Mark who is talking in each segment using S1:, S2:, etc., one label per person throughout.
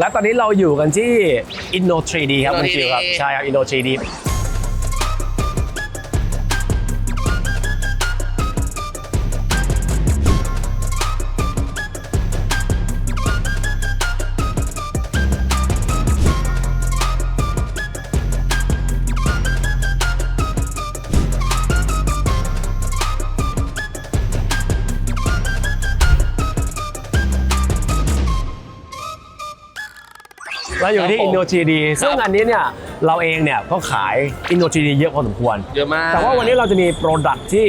S1: และตอนนี้เราอยู่กันที่ Inno 3D ครับคุณ
S2: Inno
S1: คิวครับ
S2: 3D
S1: ใช่ครับ Inno 3D เราอยู่ที่
S2: ครับผม
S1: Inno 3D ซึ่งอันนี้เนี่ยเราเองเนี่ยก็ขาย Inno 3D เยอะพอสมควร
S2: เยอะมาก
S1: แต่ว่าวันนี้เราจะมีโปรดักที่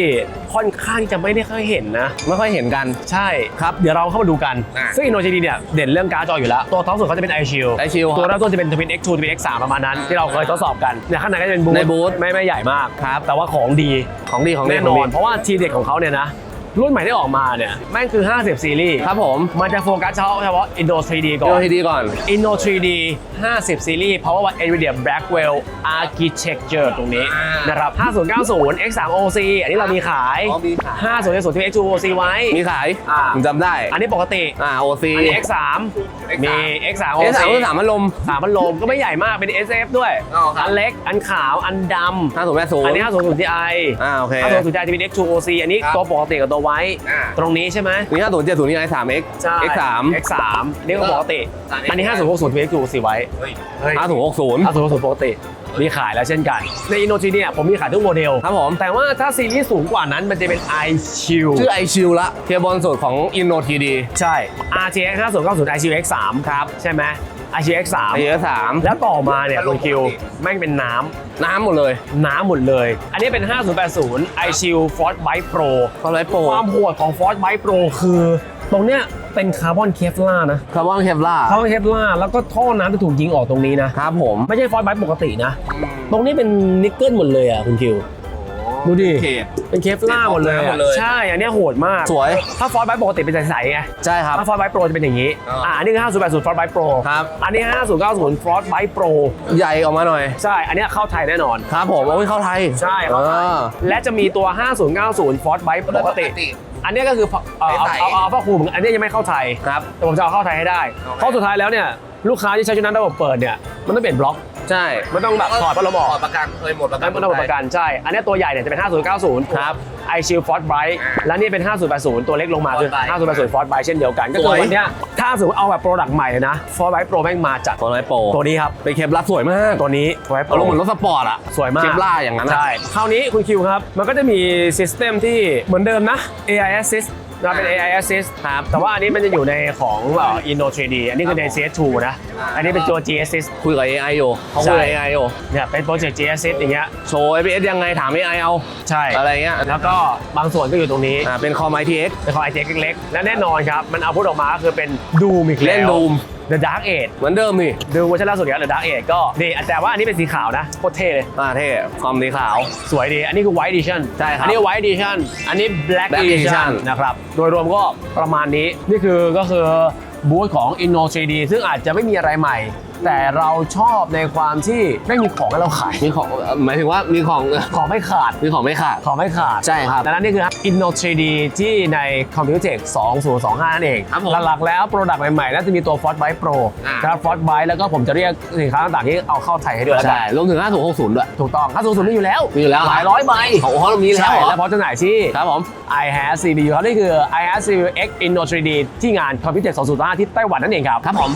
S1: ค่อนข้างจะไม่ได้ค่อยเห็นนะ
S2: ไม่ค่อยเห็นกัน
S1: ใช่ครับ เดี๋ยวเราเข้ามาดูกัน
S2: อะ
S1: ซึ่ง Inno 3D เนี่ยเด่นเรื่องการ์ดจออยู่แล้ว ตัวท็อปสุดเขาจะเป็น iShield
S2: iShield
S1: ตัวเริ่มต้นจะเป็น Twin X2 Twin X3 ประมาณนั้น ที่เราเคยทดสอบกันเนี่ยข้างในก็จะเป็นบูธ
S2: ในบูธ
S1: ไม่ไม่ใหญ่มาก
S2: ครับ
S1: แต่ว่าของดี
S2: ของดีของดี
S1: แน่นอนเพราะว่าทีเด็ดของเขาเนี่ยนะ รุ่นใหม่ที่ออกมาเนี่ยแม่งคือ 50 ซีรีส์
S2: ครับผม
S1: มันจะโฟกัสเฉพาะเฉพาะ Inno 3D ก่อ
S2: ดู
S1: น
S2: ให้ดีก่อน
S1: Inno 3D 50 ซีรีส์ เพราะว่า NVIDIA Blackwell Architecture ตรงนี้
S2: อ่าน
S1: นะครับ 5090 X3 OC อันนี้เรามีขาย
S2: อ๋อมีขาย
S1: 5090ที่ X2 OC ไว้
S2: มีขาย
S1: อ่า
S2: ผมจำได้
S1: อันนี้ปกติ
S2: อ่าโอซี
S1: อันนี้ X3 มี X3
S2: เอ
S1: OC
S2: สามสามพัดลม
S1: สามพันลมก็ไม่ใหญ่มากเป็น SF ด้วย
S2: อ๋อครับ
S1: อันเล็ก อันขาว อันด
S2: ห้าศูนย์แปดศูำนย์
S1: อันนี้ 500 Ti
S2: อ่าโอเค
S1: 500 Ti จะเป็น X2 OC อันนี้
S2: ครับ
S1: ตัวปกติกับตัวไว้
S2: อ่า
S1: ตรงนี้ใช่ไหม
S2: มีห้าศูนย์เจ็ดศูนย์นี่ไอสามเอ็ก
S1: ใช่
S2: เอ็กสาม
S1: X3 นี่ก็ปกติ
S2: สาม
S1: อันนี้5060เป็น X2 OC ไว้
S2: ห้าศูนย์หกศูนย์
S1: 5060ปกติมีขายแล้วเช่นกัน ใน Inno 3D เนี่ยผมมีขายทุกโมเดล
S2: ครับผม
S1: แต่ว่าถ้าซีรีส์สูงกว่านั้นมันจะเป็น iShield
S2: ชื่อไอชิลละ เทียบบอลสุดของอินโนทีดี
S1: ใช่ RTX 5090 iShield X3 ครับ ใช่ไหม iShield X3
S2: ไอเอสาม
S1: แล้วต่อมาเนี่ยคุณคิวแม่งเป็นน้ำ
S2: น้ำหมดเลย
S1: น้ำหมดเลย อันนี้เป็น 5080 iShield Force Byte Pro
S2: คอร์ไรโปร
S1: ความโหดของ Force Byte Pro คือตรงเนี้ยเป็นคาร์บอนเคฟลาร์นะ
S2: คาร์บอนเคปล่า
S1: คาร์บอนเคฟลาร์แล้วก็ท่อน้ำจะถูกยิงออกตรงนี้นะ
S2: ครับผม
S1: ไม่ใช่ Force Byte ปกตินะ ตรงนี้เป็นนิกเกิลหมดเลยอะคุณคิว ดูดิ
S2: เขต
S1: เป็นเคฟลาร์หมดเลย
S2: หม
S1: อะ
S2: ดเลย
S1: ใช่อันเนี้ยโหดมาก
S2: สวย
S1: ถ้า Force Byte ปกติเป็นใสๆไง
S2: ใช่ครับ
S1: ถ้า Force Byte Pro จะเป็นอย่างนี้
S2: อ่า
S1: อ่าอันนี้คือ5080 Force Byte Pro
S2: ครับ
S1: อันนี้ 5090 Force Byte Pro
S2: ใหญ่ออกมาหน่อย
S1: ใช่ อันเนี้ยเข้าไทยแน่นอน
S2: ครับผมโอ้ยเข้าไทย
S1: ใช่เข้าไทย
S2: อ่า
S1: และจะมีตัว 5090 Force Byte ปกติ อันเนี้ยก็คือเอ่อเอา
S2: ใสๆ
S1: เอาเอาเอาผ้าคลุมอันเนี้ยยังไม่เข้าไทย
S2: ครับ
S1: แต่ผมจะเอาเข้าไทยให้ได้ เพราะสุดท้ายแล้วเนี่ยลูกค้าที่ใช้ชุดนั้นระบบเปิดเนี่ยมันต้องเปลี่ยนบล็อก
S2: ใช่
S1: มันต้องแบบถอดพัดลมออก
S2: ถอดประกันเคยหมดประกั
S1: มันต้องประกันใช่ อันเนี้ยตัวใหญ่เนี่ยจะเป็น 5090
S2: ครับ
S1: ไอชิลฟอร์ดไบรท์
S2: อ่า
S1: และนี่เป็น 5080 ตัวเล็กลงมาคือ
S2: Force Bright
S1: 5080ฟอร์ดไบรท์เช่นเดียวกัน ก็คื
S2: ส
S1: อ
S2: วย
S1: วันเนี้ยถ้าสมมติเอาแบบโปรดักต์ใหม่เลยนะฟอร์ดไบรท์โปรแม่งมาจัด
S2: คอร์ไรโปร
S1: ตัวนี้ครับ
S2: เป็นเคปลับสวยมาก
S1: ตัวนี้ฟอร์ดไบรท์โป
S2: อารมณ์เหมือน
S1: ร
S2: รถสปอร์ตอะ
S1: สวยมาก
S2: เคปล่าอย่างนั้นอะ
S1: ใช่คราวนี้คุณคิวครับมันก็จะมีซิสเต็มที่เหมือนเดิมนะ AI Assist นะเป็น AI Assist ครับแต่ว่าอันนี้มันจะอยู่ในของเอ่อ Inno 3D อันนี้คือใน CS2 นะ อันนี้เป็นตัว G Assist
S2: คุยกับ AI อยู่เขาคุยกับ AI อยู่
S1: เนี่ยเป็นโปรเจกต์ G Assist อย่างเงี้ย
S2: โชว์ APS ยังไงถาม AI เอา
S1: ใช่
S2: อะไรเงี้ย
S1: แล้วก็บางส่วนก็อยู่ตรงนี้
S2: อ่าเป็นคอมไอทีเอ็ก
S1: เป็นของ i t เล็กๆและแน่นอนครับ มันเอาพุทออกมาก็คือเป็น Doom อีกแล้ว
S2: เล่น Doom
S1: The Dark Age
S2: เหมือนเดิมนี่
S1: ดูเวอร์ชันล่าสุดเนี่ย The Dark Age ก็ดีแต่ว่าอันนี้เป็นสีขาวนะโคตรเท่เลย
S2: อ่าเท่คอมสีขาว
S1: สวยดีอันนี้คือ White Edition
S2: ใช่ครับ
S1: อันนี้ White Edition อันนี้ Black,
S2: Black
S1: Edition
S2: Edition
S1: นะครับ โดยรวมก็ประมาณนี้ นี่คือก็คือบูธของ Inno 3D ซึ่งอาจจะไม่มีอะไรใหม่ แต่เราชอบในความที่ไม่มีของให้เราขาย
S2: มีของเอ่อหมายถึงว่ามีของ
S1: ของไม่ขาด
S2: มีของไม่ขาด
S1: ของไม่ขาด
S2: ใช่ครับ
S1: ดังนั้นนี่คือ Inno 3D ที่ใน Computex 2025 นั่นเอง
S2: ครับผม
S1: หลักๆแล้วโปรดักต์ใหม่ๆ น่าจะมีตัว Force Byte Pro
S2: อ่า
S1: ครับ Force Byte แล้วก็ผมจะเรียกสินค้าต่างๆที่เอาเข้าไทยให้ด้วยแล้วกั
S2: ใช่
S1: น
S2: รวมถึง5060 ด้วย
S1: ถูกต้องถ้าสูงสุดมีอยู่แล้ว
S2: มีอยู่แล้ว
S1: หลายร้อยใบ
S2: ของเขามีแล้ว
S1: ใช่
S2: เหรอ
S1: แล้วพอจะไหนที่
S2: ครับผม
S1: i has CPU ครับนี่คือ i has CPU X Inno 3D ที่งาน Computex 2025 ที่ไต้หวันนั่นเองครับ
S2: ครับผม